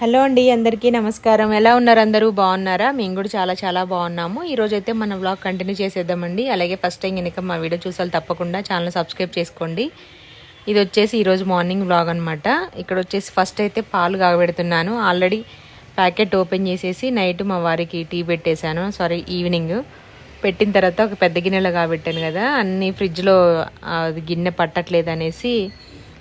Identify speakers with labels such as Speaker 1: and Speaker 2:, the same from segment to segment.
Speaker 1: Hello అండి అందరికీ నమస్కారం. ఎలా ఉన్నారు అందరూ? బాగున్నారా? మేము కూడా చాలా చాలా బాగున్నాము. ఈ మన వ్లాగ్ కంటిన్యూ చేసేద్దామండి. అలాగే ఫస్ట్ టైం కనుక మా వీడియో చూసాలి తప్పకుండా ఛానల్ సబ్స్క్రైబ్ చేసుకోండి. ఇది వచ్చేసి ఈరోజు మార్నింగ్ వ్లాగ్ అనమాట ఇక్కడ వచ్చేసి ఫస్ట్ అయితే పాలు కాగబెడుతున్నాను. ఆల్రెడీ ప్యాకెట్ ఓపెన్ చేసేసి నైట్ మా వారికి టీ పెట్టేశాను. సారీ ఈవినింగ్ పెట్టిన తర్వాత ఒక పెద్ద గిన్నెలో కాబెట్టాను కదా. అన్ని ఫ్రిడ్జ్లో గిన్నె పట్టట్లేదు అనేసి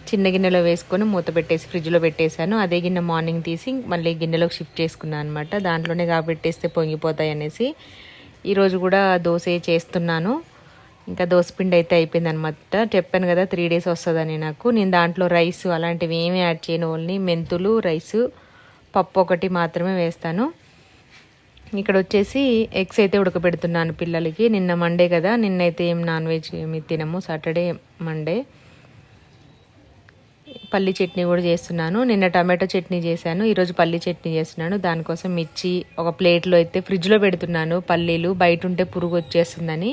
Speaker 1: చిన్న గిన్నెలో వేసుకొని మూత పెట్టేసి ఫ్రిడ్జ్లో పెట్టేశాను. అదే గిన్నె మార్నింగ్ తీసి మళ్ళీ గిన్నెలోకి షిఫ్ట్ చేసుకున్నాను అనమాట దాంట్లోనే కాబెట్టేస్తే పొంగిపోతాయి అనేసి ఈరోజు కూడా దోశ చేస్తున్నాను. ఇంకా దోశపిండి అయితే అయిపోయింది అనమాట చెప్పాను కదా త్రీ డేస్ వస్తుందని నాకు. నేను దాంట్లో రైస్ అలాంటివి ఏమీ యాడ్ చేయను. ఓన్లీ మెంతులు రైసు పప్పు ఒకటి మాత్రమే వేస్తాను. ఇక్కడ వచ్చేసి ఎగ్స్ అయితే ఉడకబెడుతున్నాను పిల్లలకి. నిన్న మండే కదా. నిన్నైతే ఏం నాన్ వెజ్ ఏమి తినము. Saturday Monday. పల్లి చట్నీ కూడా చేస్తున్నాను. నిన్న టమాటో చట్నీ చేశాను. ఈరోజు పల్లి చట్నీ చేస్తున్నాను. దానికోసం మిర్చి ఒక ప్లేట్లో అయితే ఫ్రిడ్జ్లో పెడుతున్నాను. పల్లీలు బయట ఉంటే పురుగు వచ్చేస్తుందని.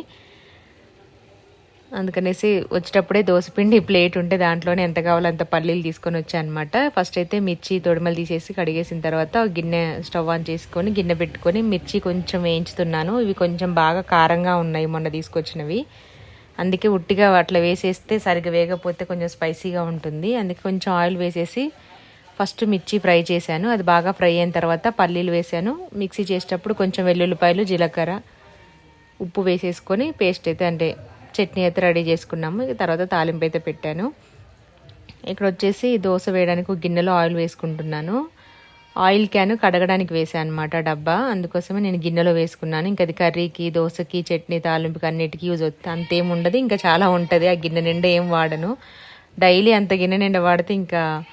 Speaker 1: అందుకనేసి వచ్చేటప్పుడే దోసపిండి ప్లేట్ ఉంటే దాంట్లోనే ఎంత కావాలో అంత పల్లీలు తీసుకొని వచ్చానమాట అనమాట ఫస్ట్ అయితే మిర్చి తొడిమలు తీసేసి కడిగేసిన తర్వాత గిన్నె స్టవ్ ఆన్ చేసుకొని గిన్నె పెట్టుకొని మిర్చి కొంచెం వేయించుతున్నాను. ఇవి కొంచెం బాగా కారంగా ఉన్నాయి మొన్న తీసుకొచ్చినవి. అందుకే ఉట్టిగా అట్లా వేసేస్తే సరిగ్గా వేగపోతే కొంచెం స్పైసీగా ఉంటుంది. అందుకే కొంచెం ఆయిల్ వేసేసి ఫస్ట్ మిర్చి ఫ్రై చేశాను. అది బాగా ఫ్రై అయిన తర్వాత పల్లీలు వేసాను మిక్సీ చేసేటప్పుడు కొంచెం వెల్లుల్లిపాయలు జీలకర్ర ఉప్పు వేసేసుకొని పేస్ట్ అయితే అంటే చట్నీ అయితే రెడీ చేసుకున్నాము. తర్వాత తాలింపు అయితే పెట్టాను. ఇక్కడ వచ్చేసి దోశ వేయడానికి గిన్నెలో ఆయిల్ వేసుకుంటున్నాను. ఆయిల్ క్యాన్ కడగడానికి వేసాను అనమాట డబ్బా. అందుకోసమే నేను గిన్నెలో వేసుకున్నాను. ఇంకా అది కర్రీకి దోశకి చట్నీ తాలింపుకి అన్నిటికీ యూజ్ అవుతుంది. అంతేం ఉండదు. ఇంకా చాలా ఉంటుంది. ఆ గిన్నె నిండా ఏం వాడను. డైలీ అంత గిన్నె నిండా వాడితే ఇంకా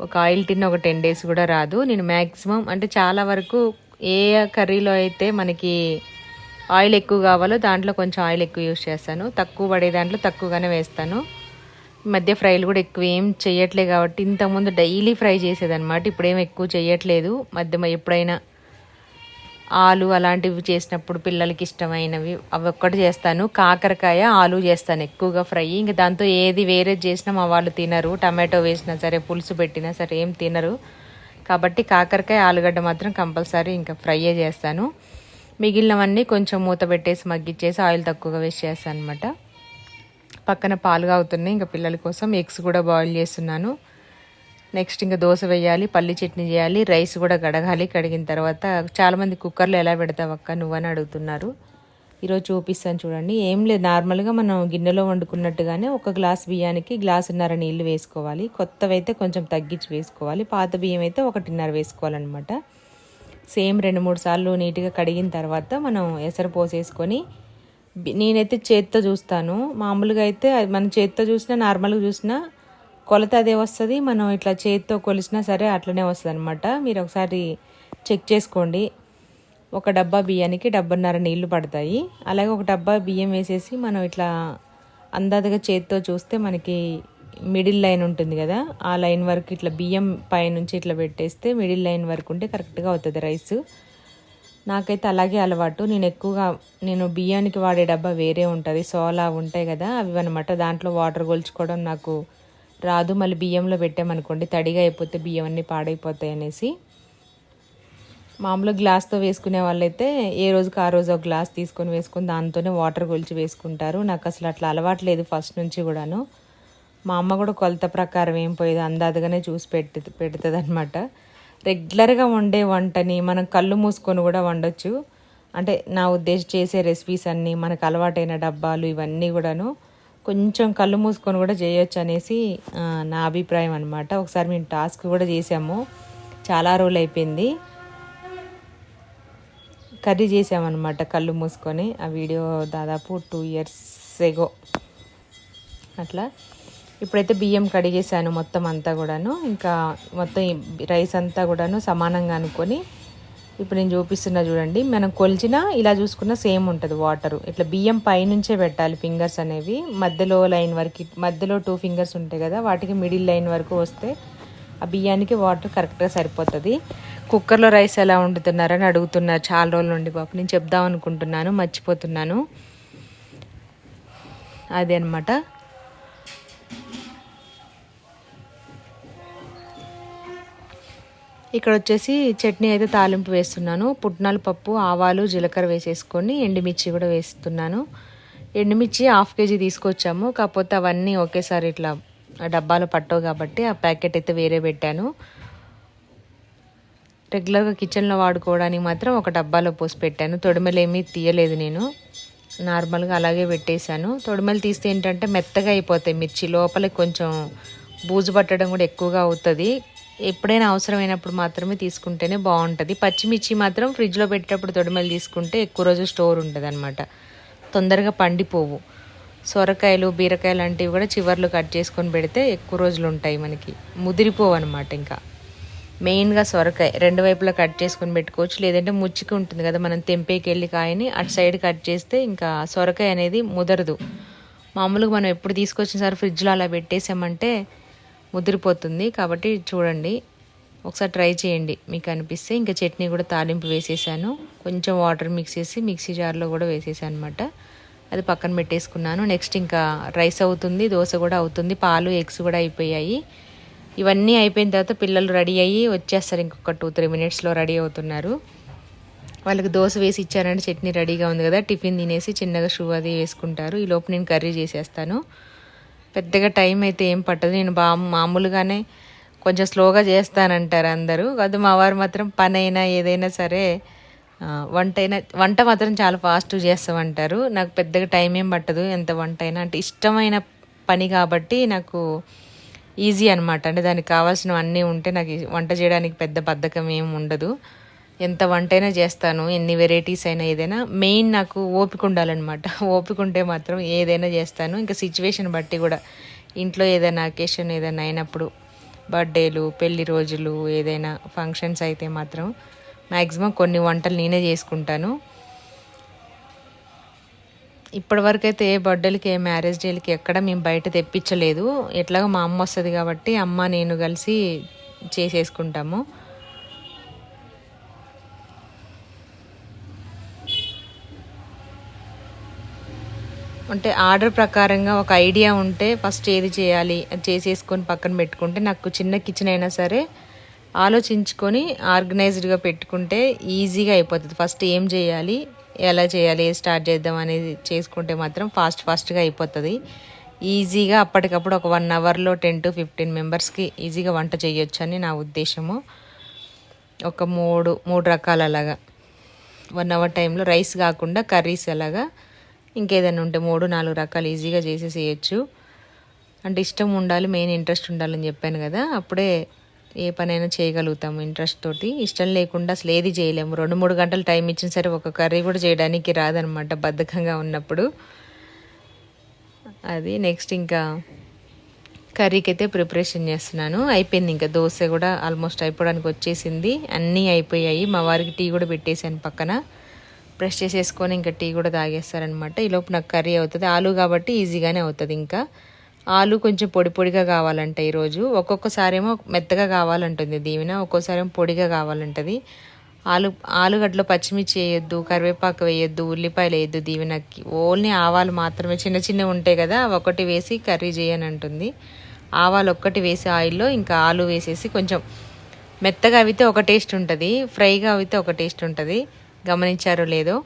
Speaker 1: ఒక ఆయిల్ టిన్ ఒక టెన్ డేస్ కూడా రాదు. నేను మ్యాక్సిమం అంటే చాలా వరకు ఏ కర్రీలో అయితే మనకి ఆయిల్ ఎక్కువ కావాలో దాంట్లో కొంచెం ఆయిల్ ఎక్కువ యూజ్ చేస్తాను. తక్కువ పడే దాంట్లో తక్కువగానే వేస్తాను. మధ్య ఫ్రైలు కూడా ఎక్కువ ఏం చేయట్లే కాబట్టి ఇంతకుముందు డైలీ ఫ్రై చేసేదన్నమాట. ఇప్పుడేం ఎక్కువ చేయట్లేదు మధ్య ఎప్పుడైనా ఆలు అలాంటివి చేసినప్పుడు పిల్లలకి ఇష్టమైనవి అవి ఒక్కటి చేస్తాను. కాకరకాయ ఆలు చేస్తాను ఎక్కువగా ఫ్రై. ఇంకా దాంతో ఏది వేరే చేసినా మా వాళ్ళు తినరు. టమాటో వేసినా సరే పులుసు పెట్టినా సరే ఏం తినరు. కాబట్టి కాకరకాయ ఆలుగడ్డ మాత్రం కంపల్సరీ ఇంకా ఫ్రైయే చేస్తాను. మిగిలినవన్నీ కొంచెం మూత పెట్టేసి మగ్గిచ్చేసి ఆయిల్ తక్కువగా వేసి చేస్తాను అనమాట పక్కన పాలు కాగుతున్నాయి. ఇంకా పిల్లల కోసం ఎగ్స్ కూడా బాయిల్ చేస్తున్నాను. నెక్స్ట్ ఇంకా దోశ వేయాలి పల్లి చట్నీ చేయాలి రైస్ కూడా కడగాలి. కడిగిన తర్వాత చాలామంది కుక్కర్లో ఎలా పెడతావు అక్క నువ్వని అడుగుతున్నారు. ఈరోజు చూపిస్తాను చూడండి. ఏం లేదు నార్మల్గా మనం గిన్నెలో వండుకున్నట్టుగానే ఒక గ్లాస్ బియ్యానికి గ్లాసున్నర నీళ్ళు వేసుకోవాలి. కొత్తవి అయితే కొంచెం తగ్గించి వేసుకోవాలి. పాత బియ్యం అయితే ఒకటిన్నర వేసుకోవాలన్నమాట. సేమ్ రెండు మూడు సార్లు నీట్గా కడిగిన తర్వాత మనం ఎసరు పోసేసుకొని నేనైతే చేత్తో చూస్తాను. మామూలుగా అయితే మనం చేత్తో చూసినా నార్మల్గా చూసినా కొలత అదే వస్తుంది. మనం ఇట్లా చేత్తో కొలిసినా సరే అట్లనే వస్తుంది అనమాట మీరు ఒకసారి చెక్ చేసుకోండి. ఒక డబ్బా బియ్యానికి డబ్బన్నర నీళ్ళు పడతాయి. అలాగే ఒక డబ్బా బియ్యం వేసేసి మనం ఇట్లా అందాజగా చేత్తో చూస్తే మనకి మిడిల్ లైన్ ఉంటుంది కదా. ఆ లైన్ వరకు ఇట్లా బియ్యం పైనుంచి ఇట్లా పెట్టేస్తే మిడిల్ లైన్ వరకు ఉంటే కరెక్ట్గా అవుతుంది రైస్. నాకైతే అలాగే అలవాటు. నేను ఎక్కువగా నేను బియ్యానికి వాడే డబ్బా వేరే ఉంటుంది. సో అలా ఉంటాయి కదా. అవి అనమాట దాంట్లో వాటర్ గొల్చుకోవడం నాకు రాదు. మళ్ళీ బియ్యంలో పెట్టామనుకోండి తడిగా అయిపోతే బియ్యం అన్నీ పాడైపోతాయి అనేసి. మామూలు గ్లాస్తో వేసుకునే వాళ్ళైతే ఏ రోజుకి ఆ రోజు ఒక గ్లాస్ తీసుకొని వేసుకొని దాంతోనే వాటర్ గొలిచి వేసుకుంటారు. నాకు అసలు అట్లా అలవాట్లేదు ఫస్ట్ నుంచి కూడాను. మా అమ్మ కూడా కొలత ప్రకారం ఏం పోయేది? అందాదుగానే చూసి పెట్టి పెడుతుంది అనమాట రెగ్యులర్గా వండే వంటని మనం కళ్ళు మూసుకొని కూడా వండొచ్చు. అంటే నా ఉద్దేశం చేసే రెసిపీస్ అన్నీ మనకు అలవాటైన డబ్బాలు ఇవన్నీ కూడాను కొంచెం కళ్ళు మూసుకొని కూడా చేయొచ్చు అనేసి నా అభిప్రాయం అనమాట ఒకసారి మేము టాస్క్ కూడా చేసాము. చాలా రోజులు అయిపోయింది. కర్రీ చేసామన్నమాట కళ్ళు మూసుకొని. ఆ వీడియో దాదాపు టూ ఇయర్స్ ఎగో అట్లా. ఇప్పుడైతే బియ్యం కడిగేసాను మొత్తం అంతా కూడాను. ఇంకా మొత్తం రైస్ అంతా కూడాను సమానంగా అనుకొని ఇప్పుడు నేను చూపిస్తున్నా చూడండి. మనం కొలిచిన ఇలా చూసుకున్న సేమ్ ఉంటుంది వాటర్ ఇట్లా బియ్యం పైనుంచే పెట్టాలి ఫింగర్స్ అనేవి. మధ్యలో లైన్ వరకు మధ్యలో టూ ఫింగర్స్ ఉంటాయి కదా వాటికి మిడిల్ లైన్ వరకు వస్తే ఆ బియ్యానికి వాటర్ కరెక్ట్గా సరిపోతుంది. కుక్కర్లో రైస్ ఎలా వండుతున్నారని అడుగుతున్నారు చాలా రోజుల నుండి పాప నేను చెప్దాం అనుకుంటున్నాను మర్చిపోతున్నాను. అదే అనమాట ఇక్కడ వచ్చేసి చట్నీ అయితే తాలింపు వేస్తున్నాను. పుట్నాల పప్పు ఆవాలు జీలకర్ర వేసేసుకొని ఎండుమిర్చి కూడా వేస్తున్నాను. ఎండుమిర్చి హాఫ్ కేజీ తీసుకొచ్చాము. కాకపోతే అవన్నీ ఒకేసారి ఇట్లా డబ్బాలో పట్టవు కాబట్టి ఆ ప్యాకెట్ అయితే వేరే పెట్టాను. రెగ్యులర్గా కిచెన్లో వాడుకోవడానికి మాత్రం ఒక డబ్బాలో పోసి పెట్టాను. తొడిమలేమీ తీయలేదు నేను. నార్మల్గా అలాగే పెట్టేశాను. తొడిమలు తీస్తే ఏంటంటే మెత్తగా అయిపోతాయి మిర్చి. లోపలికి కొంచెం బూజు పట్టడం కూడా ఎక్కువగా అవుతుంది. ఎప్పుడైనా అవసరమైనప్పుడు మాత్రమే తీసుకుంటేనే బాగుంటుంది. పచ్చిమిర్చి మాత్రం ఫ్రిడ్జ్లో పెట్టేటప్పుడు తొడిమలు తీసుకుంటే ఎక్కువ రోజు స్టోర్ ఉంటుంది అనమాట తొందరగా పండిపోవు. సొరకాయలు బీరకాయలు లాంటివి కూడా చివర్లు కట్ చేసుకొని పెడితే ఎక్కువ రోజులు ఉంటాయి మనకి. ముదిరిపోవు అనమాట ఇంకా. మెయిన్గా సొరకాయ రెండు వైపులా కట్ చేసుకొని పెట్టుకోవచ్చు. లేదంటే ముచ్చికి ఉంటుంది కదా మనం తెంపేకి వెళ్ళి కాయని అటు సైడ్ కట్ చేస్తే ఇంకా సొరకాయ అనేది ముదరదు. మామూలుగా మనం ఎప్పుడు తీసుకొచ్చిన సార్ ఫ్రిడ్జ్లో అలా పెట్టేసామంటే ముదిరిపోతుంది కాబట్టి చూడండి. ఒకసారి ట్రై చేయండి. మీకు అనిపిస్తే ఇంకా చట్నీ కూడా తాలింపు వేసేసాను. కొంచెం వాటర్ మిక్స్ చేసి మిక్సీ జార్లో కూడా వేసేసాను అనమాట అది పక్కన పెట్టేసుకున్నాను. నెక్స్ట్ ఇంకా రైస్ అవుతుంది దోశ కూడా అవుతుంది పాలు ఎగ్స్ కూడా అయిపోయాయి. ఇవన్నీ అయిపోయిన తర్వాత పిల్లలు రెడీ అయ్యి వచ్చేస్తారు. ఇంకొక టూ త్రీ మినిట్స్లో రెడీ అవుతున్నారు. వాళ్ళకి దోశ వేసి ఇచ్చారంటే చట్నీ రెడీగా ఉంది కదా టిఫిన్ తినేసి చిన్నగా షూ అది వేసుకుంటారు. ఈ లోపు నేను కర్రీ చేసేస్తాను. పెద్దగా టైం అయితే ఏం పట్టదు. నేను బా మామూలుగానే కొంచెం స్లోగా చేస్తానంటారు అందరూ. కాదు మా వారు మాత్రం పని అయినా ఏదైనా సరే వంట అయినా వంట మాత్రం చాలా ఫాస్ట్ చేస్తామంటారు. నాకు పెద్దగా టైం ఏం పట్టదు ఎంత వంట అయినా అంటే ఇష్టమైన పని కాబట్టి నాకు ఈజీ అనమాట అంటే దానికి కావాల్సినవన్నీ ఉంటే నాకు వంట చేయడానికి పెద్ద బద్ధకం ఏం ఉండదు. ఎంత వంట అయినా చేస్తాను ఎన్ని వెరైటీస్ అయినా ఏదైనా. మెయిన్ నాకు ఓపిక ఉండాలన్నమాట. ఓపిక ఉంటే మాత్రం ఏదైనా చేస్తాను. ఇంకా సిచ్యువేషన్ బట్టి కూడా. ఇంట్లో ఏదైనా అకేషన్ ఏదైనా అయినప్పుడు బర్త్డేలు పెళ్ళి రోజులు ఏదైనా ఫంక్షన్స్ అయితే మాత్రం మ్యాక్సిమం కొన్ని వంటలు నేనే చేసుకుంటాను. ఇప్పటివరకు అయితే ఏ బర్త్డేలకి ఏ మ్యారేజ్ డేలకి ఎక్కడ మేము బయట తెప్పించలేదు. ఎట్లాగో మా అమ్మ వస్తుంది కాబట్టి అమ్మ నేను కలిసి చేసేసుకుంటాము. అంటే ఆర్డర్ ప్రకారంగా ఒక ఐడియా ఉంటే ఫస్ట్ ఏది చేయాలి అది చేసేసుకొని పక్కన పెట్టుకుంటే నాకు చిన్న కిచెన్ అయినా సరే ఆలోచించుకొని ఆర్గనైజ్డ్గా పెట్టుకుంటే ఈజీగా అయిపోతుంది. ఫస్ట్ ఏం చేయాలి ఎలా చేయాలి స్టార్ట్ చేద్దాం అనేది చేసుకుంటే మాత్రం ఫాస్ట్ ఫాస్ట్గా అయిపోతుంది. ఈజీగా అప్పటికప్పుడు ఒక వన్ అవర్లో టెన్ టు ఫిఫ్టీన్ మెంబర్స్కి ఈజీగా వంట చేయొచ్చు అని నా ఉద్దేశము. ఒక మూడు మూడు రకాల అలాగా వన్ అవర్ టైంలో రైస్ కాకుండా కర్రీస్ అలాగా ఇంకేదైనా ఉంటే మూడు నాలుగు రకాలు ఈజీగా చేసేసేయచ్చు. అంటే ఇష్టం ఉండాలి మెయిన్ ఇంట్రెస్ట్ ఉండాలని చెప్పాను కదా అప్పుడే ఏ పనైనా చేయగలుగుతాము ఇంట్రెస్ట్ తోటి. ఇష్టం లేకుండా అసలు ఏది చేయలేము. రెండు మూడు గంటలు టైం ఇచ్చిన సరే ఒక కర్రీ కూడా చేయడానికి రాదనమాట బద్ధకంగా ఉన్నప్పుడు. అది నెక్స్ట్ ఇంకా కర్రీకి అయితే ప్రిపరేషన్ చేస్తున్నాను. అయిపోయింది ఇంకా దోశ కూడా ఆల్మోస్ట్ అయిపోవడానికి వచ్చేసింది. అన్నీ అయిపోయాయి. మా వారికి టీ కూడా పెట్టేశాను పక్కన. బ్రష్ చేసేసుకొని ఇంకా టీ కూడా తాగేస్తారనమాట ఈలోపు నాకు కర్రీ అవుతుంది. ఆలు కాబట్టి ఈజీగానే అవుతుంది ఇంకా. ఆలు కొంచెం పొడి పొడిగా కావాలంట ఈరోజు. ఒక్కొక్కసారి ఏమో మెత్తగా కావాలంటుంది దీవెన ఒక్కోసారి ఏమో పొడిగా కావాలంటుంది. ఆలు ఆలుగడ్డలో పచ్చిమిర్చి వేయొద్దు కరివేపాకు వేయొద్దు ఉల్లిపాయలు వేయొద్దు దీవెనకి. ఓన్లీ ఆవాలు మాత్రమే. చిన్న చిన్నవి ఉంటాయి కదా ఒకటి వేసి కర్రీ చేయని అంటుంది ఆవాలు ఒక్కటి వేసి ఆయిల్లో ఇంకా ఆలు వేసేసి కొంచెం మెత్తగా అవితే ఒక టేస్ట్ ఉంటుంది ఫ్రైగా అవితే ఒక టేస్ట్ ఉంటుంది. గమనించారో లేదో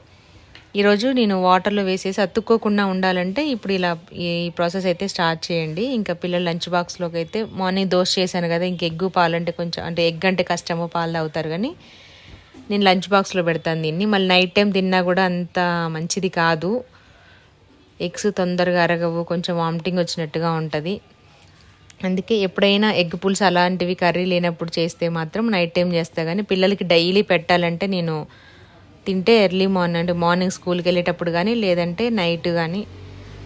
Speaker 1: ఈరోజు నేను వాటర్లో వేసేసి అతుక్కోకుండా ఉండాలంటే ఇప్పుడు ఇలా ఈ ప్రాసెస్ అయితే స్టార్ట్ చేయండి. ఇంకా పిల్లలు లంచ్ బాక్స్లోకి అయితే మార్నింగ్ దోశ చేశాను కదా ఇంక ఎగ్గు పాలంటే కొంచెం అంటే ఎగ్ అంటే కష్టమో పాలు తాగుతారు కానీ నేను లంచ్ బాక్స్లో పెడతాను దీన్ని. మళ్ళీ నైట్ టైం తిన్నా కూడా అంత మంచిది కాదు. ఎగ్స్ తొందరగా అరగవు కొంచెం వామిటింగ్ వచ్చినట్టుగా ఉంటుంది. అందుకే ఎప్పుడైనా ఎగ్ పులుసు అలాంటివి కర్రీ లేనప్పుడు చేస్తే మాత్రం నైట్ టైం చేస్తా కానీ పిల్లలకి డైలీ పెట్టాలంటే నేను తింటే ఎర్లీ మార్నింగ్ అంటే మార్నింగ్ స్కూల్కి వెళ్ళేటప్పుడు కానీ లేదంటే నైట్ కానీ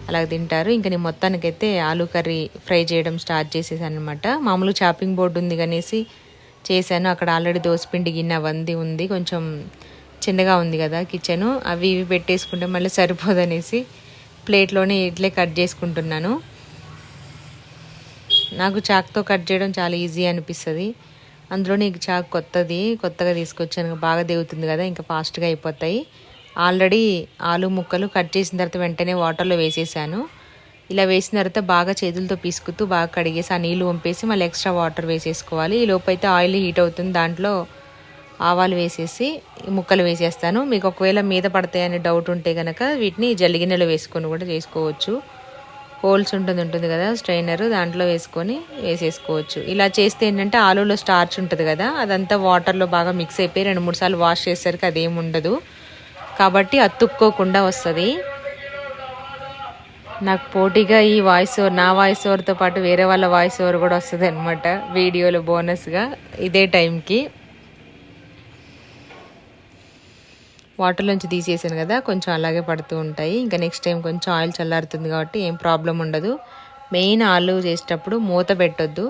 Speaker 1: అలా తింటారు. ఇంకా నేను మొత్తానికైతే ఆలూ కర్రీ ఫ్రై చేయడం స్టార్ట్ చేసేసాను అనమాట మామూలు చాపింగ్ బోర్డు ఉంది కనేసి చేశాను. అక్కడ ఆల్రెడీ దోసపిండి గిన్నె వంది ఉంది. కొంచెం చిన్నగా ఉంది కదా కిచెన్. అవి ఇవి పెట్టేసుకుంటే మళ్ళీ సరిపోదనేసి ప్లేట్లోనే ఇట్లే కట్ చేసుకుంటున్నాను. నాకు చాక్తో కట్ చేయడం చాలా ఈజీ అనిపిస్తుంది. అందులో నీకు చాకు కొత్తది కొత్తగా తీసుకొచ్చాను బాగా దిగుతుంది కదా ఇంకా ఫాస్ట్గా అయిపోతాయి. ఆల్రెడీ ఆలు ముక్కలు కట్ చేసిన తర్వాత వెంటనే వాటర్లో వేసేసాను. ఇలా వేసిన తర్వాత బాగా చేతులతో పీసుకుతూ బాగా కడిగేసి ఆ నీళ్ళు వంపేసి మళ్ళీ ఎక్స్ట్రా వాటర్ వేసేసుకోవాలి. ఈ లోపైతే అయితే ఆయిల్ హీట్ అవుతుంది దాంట్లో ఆవాలు వేసేసి ముక్కలు వేసేస్తాను. మీకు ఒకవేళ మీద పడతాయనే డౌట్ ఉంటే కనుక వీటిని జల్లిగిన్నెలో వేసుకొని కూడా చేసుకోవచ్చు. హోల్స్ ఉంటుంది ఉంటుంది కదా స్ట్రైనర్ దాంట్లో వేసుకొని వేసేసుకోవచ్చు. ఇలా చేస్తే ఏంటంటే ఆలూలో స్టార్చ్ ఉంటుంది కదా అదంతా వాటర్లో బాగా మిక్స్ అయిపోయి రెండు మూడు సార్లు వాష్ చేసేసరికి అదేం ఉండదు. కాబట్టి అతుక్కోకుండా వస్తుంది. నాకు పోటీగా ఈ వాయిస్ ఓవర్ నా వాయిస్ ఓవర్తో పాటు వేరే వాళ్ళ వాయిస్ ఓవర్ కూడా వస్తుంది అనమాట వీడియోలో బోనస్గా ఇదే టైంకి వాటర్లోంచి తీసేసాను కదా కొంచెం అలాగే పడుతూ ఉంటాయి. ఇంకా నెక్స్ట్ టైం కొంచెం ఆయిల్ చల్లారుతుంది కాబట్టి ఏం ప్రాబ్లం ఉండదు. మెయిన్ ఆలు చేసేటప్పుడు మూత పెట్టొద్దు.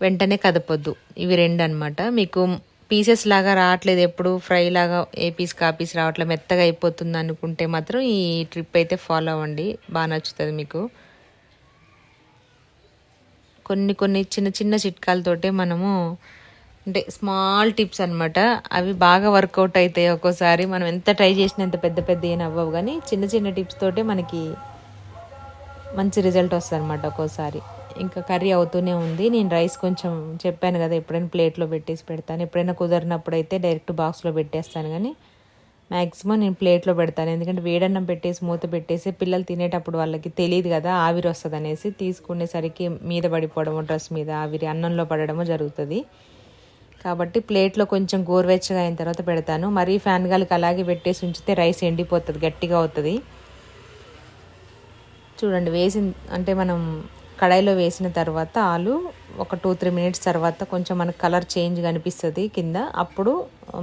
Speaker 1: వెంటనే కదపొద్దు. ఇవి రెండు అనమాట మీకు పీసెస్ లాగా రావట్లేదు ఎప్పుడు ఫ్రై లాగా ఏ పీస్ కా పీస్ రావట్లేదు మెత్తగా అయిపోతుంది అనుకుంటే మాత్రం ఈ ట్రిప్ అయితే ఫాలో అవ్వండి. బాగా నచ్చుతుంది మీకు. కొన్ని కొన్ని చిన్న చిన్న చిట్కాలతోటే మనము అంటే స్మాల్ టిప్స్ అనమాట అవి బాగా వర్కౌట్ అవుతాయి ఒక్కోసారి. మనం ఎంత ట్రై చేసినా ఎంత పెద్ద పెద్ద ఏం అవ్వవు. కానీ చిన్న చిన్న టిప్స్ తోటే మనకి మంచి రిజల్ట్ వస్తుంది అనమాట ఒక్కోసారి. ఇంకా కర్రీ అవుతూనే ఉంది. నేను రైస్ కొంచెం చెప్పాను కదా ఎప్పుడైనా ప్లేట్లో పెట్టేసి పెడతాను. ఎప్పుడైనా కుదరినప్పుడు అయితే డైరెక్ట్ బాక్స్లో పెట్టేస్తాను. కానీ మ్యాక్సిమం నేను ప్లేట్లో పెడతాను. ఎందుకంటే వేడన్నం పెట్టేసి మూత పెట్టేసి పిల్లలు తినేటప్పుడు వాళ్ళకి తెలియదు కదా ఆవిరి వస్తుంది అనేసి తీసుకునేసరికి మీద పడిపోవడము డ్రెస్ మీద ఆవిరి అన్నంలో పడడము జరుగుతుంది. కాబట్టి ప్లేట్లో కొంచెం గోరువెచ్చగా అయిన తర్వాత పెడతాను. మరీ ఫ్యాన్ గాలికి అలాగే పెట్టేసి ఉంచితే రైస్ ఎండిపోతుంది గట్టిగా అవుతుంది. చూడండి వేసిన అంటే మనం కడాయిలో వేసిన తర్వాత ఆలు ఒక టూ త్రీ మినిట్స్ తర్వాత కొంచెం మనకు కలర్ చేంజ్ కనిపిస్తుంది కింద. అప్పుడు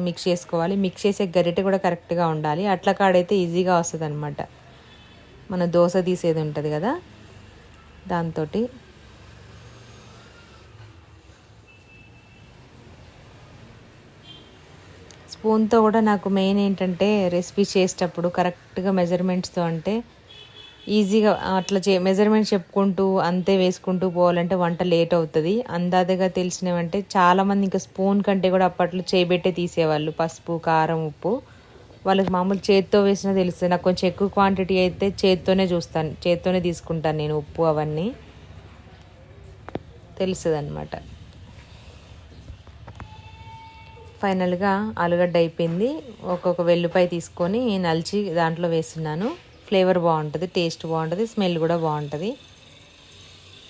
Speaker 1: మిక్స్ చేసుకోవాలి. మిక్స్ చేసే గరిటె కూడా కరెక్ట్గా ఉండాలి. అట్ల కాడైతే ఈజీగా వస్తుంది అనమాట మన దోశ తీసేది ఉంటుంది కదా దాంతో స్పూన్తో కూడా నాకు మెయిన్ ఏంటంటే రెసిపీ చేసేటప్పుడు కరెక్ట్గా మెజర్మెంట్స్తో అంటే ఈజీగా అట్లా చే మెజర్మెంట్స్ చెప్పుకుంటూ అంతే వేసుకుంటూ పోవాలంటే వంట లేట్ అవుతుంది. అందాదగా తెలిసినవంటే చాలామంది ఇంకా స్పూన్ కంటే కూడా అప్పట్లో చేయబెట్టే తీసేవాళ్ళు. పసుపు కారం ఉప్పు. వాళ్ళకి మామూలు చేత్తో వేసినా తెలుస్తుంది. నాకు కొంచెం ఎక్కువ క్వాంటిటీ అయితే చేత్తోనే చూస్తాను. చేత్తోనే తీసుకుంటాను నేను ఉప్పు అవన్నీ. తెలుస్తుంది అనమాట ఫైనల్గా ఆలుగడ్డ అయిపోయింది. ఒక్కొక్క వెల్లుపాయ తీసుకొని నలిచి దాంట్లో వేస్తున్నాను. ఫ్లేవర్ బాగుంటుంది టేస్ట్ బాగుంటుంది స్మెల్ కూడా బాగుంటుంది.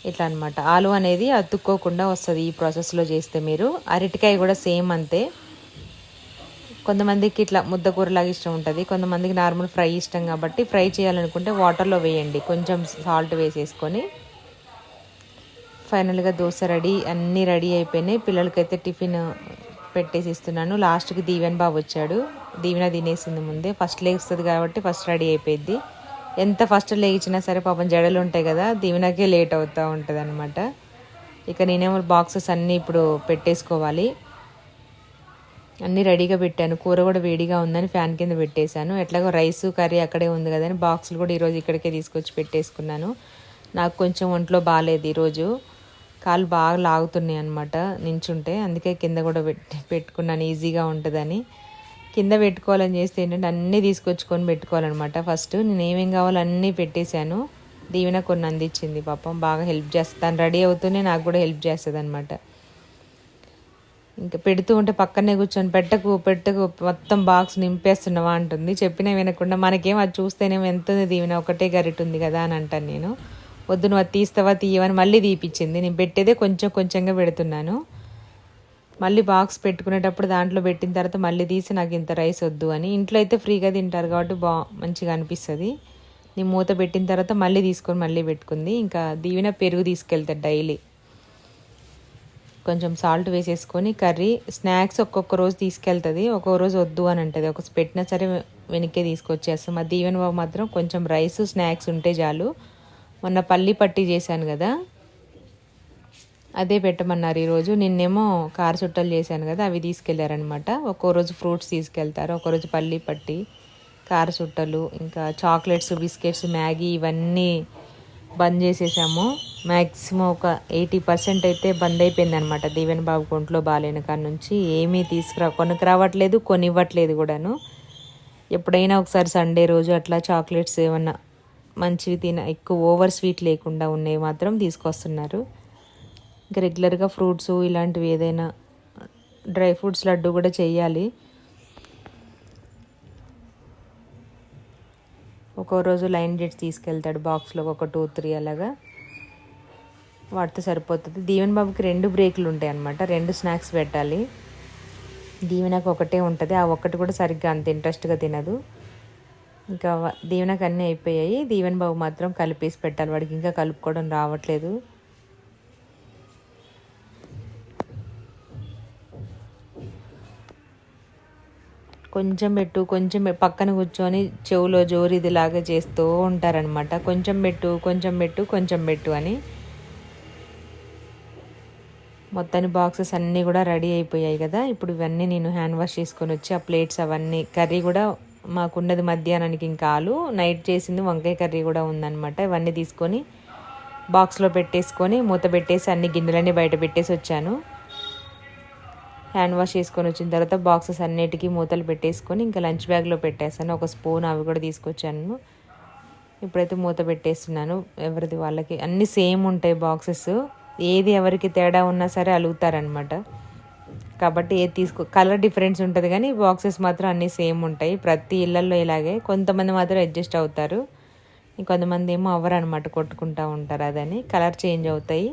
Speaker 1: ఇట్లా అనమాట ఆలు అనేది అతుక్కోకుండా వస్తుంది ఈ ప్రాసెస్లో చేస్తే మీరు. అరటికాయ కూడా సేమ్ అంతే. కొంతమందికి ఇట్లా ముద్దకూరలాగా ఇష్టం ఉంటుంది. కొంతమందికి నార్మల్ ఫ్రై ఇష్టం కాబట్టి ఫ్రై చేయాలనుకుంటే వాటర్లో వేయండి. కొంచెం సాల్ట్ వేసేసుకొని. ఫైనల్గా దోశ రెడీ అన్నీ రెడీ అయిపోయినాయి. పిల్లలకైతే టిఫిన్ పెట్టేసి ఇస్తున్నాను. లాస్ట్కి దీవెన్ బాబు వచ్చాడు. దీవెన తినేసింది ముందే. ఫస్ట్ లేస్తుంది కాబట్టి ఫస్ట్ రెడీ అయిపోయింది ఎంత ఫస్ట్ లేచినా సరే పాపం జడలు ఉంటాయి కదా దీవెనకే లేట్ అవుతూ ఉంటుంది అనమాట ఇక నేనేమో బాక్సెస్ అన్నీ ఇప్పుడు పెట్టేసుకోవాలి. అన్నీ రెడీగా పెట్టాను. కూర కూడా వేడిగా ఉందని ఫ్యాన్ కింద పెట్టేశాను. ఎట్లాగో రైస్ కర్రీ అక్కడే ఉంది కదని బాక్సులు కూడా ఈరోజు ఇక్కడికే తీసుకొచ్చి పెట్టేసుకున్నాను. నాకు కొంచెం ఒంట్లో బాగాలేదు ఈరోజు. కాళ్ళు బాగా లాగుతున్నాయి అనమాట నించుంటే. అందుకే కింద కూడా పెట్టి పెట్టుకున్నాను ఈజీగా ఉంటుందని. కింద పెట్టుకోవాలని చేస్తే ఏంటంటే అన్నీ తీసుకొచ్చుకొని పెట్టుకోవాలన్నమాట. ఫస్ట్ నేను ఏమేం కావాలో అన్నీ పెట్టేశాను. దీవెన కొన్ని అందించింది పాపం బాగా హెల్ప్ చేస్తాను రెడీ అవుతూనే నాకు కూడా హెల్ప్ చేస్తుంది అనమాట ఇంకా పెడుతూ ఉంటే పక్కనే కూర్చొని పెట్టకు పెట్టకు మొత్తం బాక్స్ నింపేస్తున్నావా అంటుంది. చెప్పినా వినకుండా మనకేం అది చూస్తేనేమో ఎంత దీవెన ఒకటే గరిట ఉంది కదా అని అంటాను నేను. వద్దు నువ్వు అది తీస్తావా తీయవని మళ్ళీ తీపిచ్చింది. నేను పెట్టేదే కొంచెం కొంచెంగా పెడుతున్నాను. మళ్ళీ బాక్స్ పెట్టుకునేటప్పుడు దాంట్లో పెట్టిన తర్వాత మళ్ళీ తీసి నాకు ఇంత రైస్ వద్దు అని. ఇంట్లో అయితే ఫ్రీగా తింటారు కాబట్టి బా మంచిగా అనిపిస్తుంది. నేను మూత పెట్టిన తర్వాత మళ్ళీ తీసుకొని మళ్ళీ పెట్టుకుంది. ఇంకా దీవెన పెరుగు తీసుకెళ్తాడు డైలీ. కొంచెం సాల్ట్ వేసేసుకొని కర్రీ స్నాక్స్ ఒక్కొక్క రోజు తీసుకెళ్తుంది. ఒక్కొక్క రోజు వద్దు అని అంటుంది. ఒక పెట్టినా సరే వెనక్కే తీసుకొచ్చేస్తాం. మా దీవెన బాబు మాత్రం కొంచెం రైస్ స్నాక్స్ ఉంటే చాలు. మొన్న పల్లి పట్టి చేశాను కదా. అదే పెట్టమన్నారు ఈరోజు. నిన్నేమో కార చుట్టలు చేశాను కదా అవి తీసుకెళ్ళారనమాట ఒక్కో రోజు ఫ్రూట్స్ తీసుకెళ్తారు ఒకరోజు పల్లి పట్టి కార చుట్టలు ఇంకా చాక్లెట్స్ బిస్కెట్స్ మ్యాగీ ఇవన్నీ బంద్ చేసేసాము. మ్యాక్సిమం ఒక ఎయిటీ పర్సెంట్ అయితే బంద్ అయిపోయింది అనమాట దీవెన్ బాబు కొంట్లో బాగాలేని కాడ నుంచి ఏమీ తీసుకురా కొనుక్కు రావట్లేదు కొనివ్వట్లేదు కూడాను. ఎప్పుడైనా ఒకసారి సండే రోజు అట్లా చాక్లెట్స్ ఏమన్నా మంచివి తిన ఎక్కువ ఓవర్ స్వీట్ లేకుండా ఉన్నవి మాత్రం తీసుకొస్తున్నారు. ఇంకా రెగ్యులర్గా ఫ్రూట్స్ ఇలాంటివి ఏదైనా డ్రై ఫ్రూట్స్ లడ్డు కూడా చేయాలి ఒక్కో రోజు లైన్ డేట్స్ తీసుకెళ్తాడు బాక్స్లో ఒక టూ త్రీ అలాగా. వాటితో సరిపోతుంది. దీవెన్ బాబుకి రెండు బ్రేకులు ఉంటాయి అన్నమాట. రెండు స్నాక్స్ పెట్టాలి. దీవెనకు ఒకటే ఉంటుంది. ఆ ఒక్కటి కూడా సరిగ్గా అంత ఇంట్రెస్ట్గా తినదు. ఇంకా దీవెనకు అన్నీ అయిపోయాయి. దీవెన్ బాబు మాత్రం కలిపేసి పెట్టాలి. వాడికి ఇంకా కలుపుకోవడం రావట్లేదు. కొంచెం పెట్టు కొంచెం పక్కన కూర్చొని చెవులో జోరిదిలాగా చేస్తూ ఉంటారనమాట కొంచెం పెట్టు కొంచెం పెట్టు కొంచెం పెట్టు అని. మొత్తాన్ని బాక్సెస్ అన్నీ కూడా రెడీ అయిపోయాయి కదా. ఇప్పుడు ఇవన్నీ నేను హ్యాండ్ వాష్ చేసుకొని వచ్చి ఆ ప్లేట్స్ అవన్నీ కర్రీ కూడా మాకున్నది మధ్యాహ్నానికి ఇంకా ఆలు. నైట్ చేసింది వంకాయ కర్రీ కూడా ఉందన్నమాట. ఇవన్నీ తీసుకొని బాక్స్లో పెట్టేసుకొని మూత పెట్టేసి అన్ని గిన్నెలన్నీ బయట పెట్టేసి వచ్చాను. హ్యాండ్ వాష్ చేసుకొని వచ్చిన తర్వాత బాక్సెస్ అన్నిటికీ మూతలు పెట్టేసుకొని ఇంకా లంచ్ బ్యాగ్లో పెట్టేసాను ఒక స్పూన్ అవి కూడా తీసుకొచ్చాను. ఇప్పుడైతే మూత పెట్టేస్తున్నాను. ఎవరిది వాళ్ళకి. అన్నీ సేమ్ ఉంటాయి బాక్సెస్. ఏది ఎవరికి తేడా ఉన్నా సరే అలుగుతారనమాట కాబట్టి ఏది తీసుకో కలర్ డిఫరెన్స్ ఉంటుంది కానీ బాక్సెస్ మాత్రం అన్నీ సేమ్ ఉంటాయి. ప్రతి ఇళ్ళల్లో ఇలాగే. కొంతమంది మాత్రం అడ్జస్ట్ అవుతారు. ఇంకొంతమంది ఏమో అవ్వరు అనమాట కొట్టుకుంటూ ఉంటారు అదని. కలర్ చేంజ్ అవుతాయి.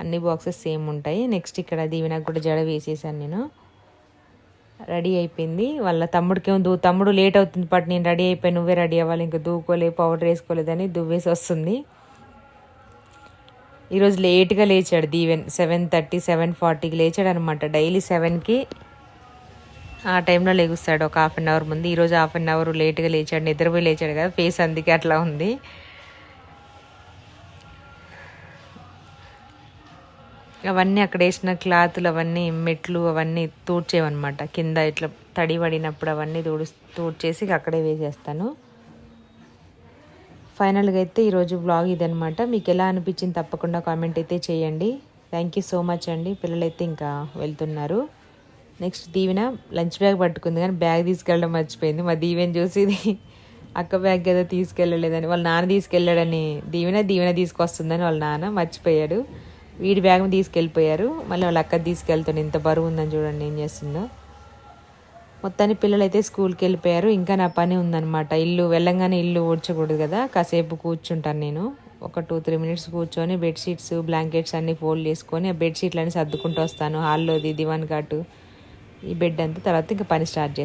Speaker 1: అన్ని బాక్సెస్ సేమ్ ఉంటాయి. నెక్స్ట్ ఇక్కడ దీవెనకు కూడా జడ వేసేసాను నేను. రెడీ అయిపోయింది. వాళ్ళ తమ్ముడికి దూ తమ్ముడు లేట్ అవుతుంది పట్టు నేను రెడీ అయిపోయి నువ్వే రెడీ అవ్వాలి. ఇంకా దూకోలే పౌడర్ వేసుకోలేదని దువ్వేసి వస్తుంది. ఈరోజు లేట్గా లేచాడు దీవెన్. సెవెన్ థర్టీ సెవెన్ ఫార్టీకి లేచాడు అనమాట డైలీ సెవెన్కి ఆ టైంలో లేగుస్తాడు ఒక హాఫ్ అన్ అవర్ ముందు. ఈరోజు హాఫ్ అన్ అవర్ లేట్గా లేచాడు నిద్రపోయి లేచాడు కదా. ఫేస్ అందుకే అట్లా ఉంది. అవన్నీ అక్కడ వేసిన క్లాతులు అవన్నీ మెట్లు అవన్నీ తూడ్చేవన్నమాట. కింద ఇట్లా తడి పడినప్పుడు అవన్నీ తూడు తూడ్చేసి అక్కడే వేసేస్తాను. ఫైనల్గా అయితే ఈరోజు బ్లాగ్ ఇదనమాట మీకు ఎలా అనిపించింది తప్పకుండా కామెంట్ అయితే చేయండి. థ్యాంక్ యూ సో మచ్ అండి. పిల్లలైతే ఇంకా వెళ్తున్నారు. నెక్స్ట్ దీవెన లంచ్ బ్యాగ్ పట్టుకుంది కానీ బ్యాగ్ తీసుకెళ్ళడం మర్చిపోయింది. మా దీవెన చూసి అక్క బ్యాగ్ కదా తీసుకెళ్ళలేదని. వాళ్ళ నాన్న తీసుకెళ్ళాడని దీవెన దీవెన తీసుకొస్తుందని వాళ్ళ నాన్న మర్చిపోయాడు. వీడి బ్యాగ్ తీసుకెళ్ళిపోయారు. మళ్ళీ వాళ్ళ అక్క తీసుకెళ్తాడు. ఇంత బరువు ఉందని చూడండి ఏం చేస్తుందో. మొత్తాన్ని పిల్లలైతే స్కూల్కి వెళ్ళిపోయారు. ఇంకా నా పని ఉందన్నమాట. ఇల్లు వెళ్ళంగానే ఇల్లు ఊడ్చకూడదు కదా. కాసేపు కూర్చుంటాను నేను. ఒక టూ త్రీ మినిట్స్ కూర్చొని బెడ్షీట్స్ బ్లాంకెట్స్ అన్నీ ఫోల్డ్ చేసుకొని ఆ బెడ్షీట్లన్నీ సర్దుకుంటూ వస్తాను. హాల్లోది దివాన్ కాటు ఈ బెడ్ అంతా తర్వాత ఇంకా పని స్టార్ట్ చేస్తాను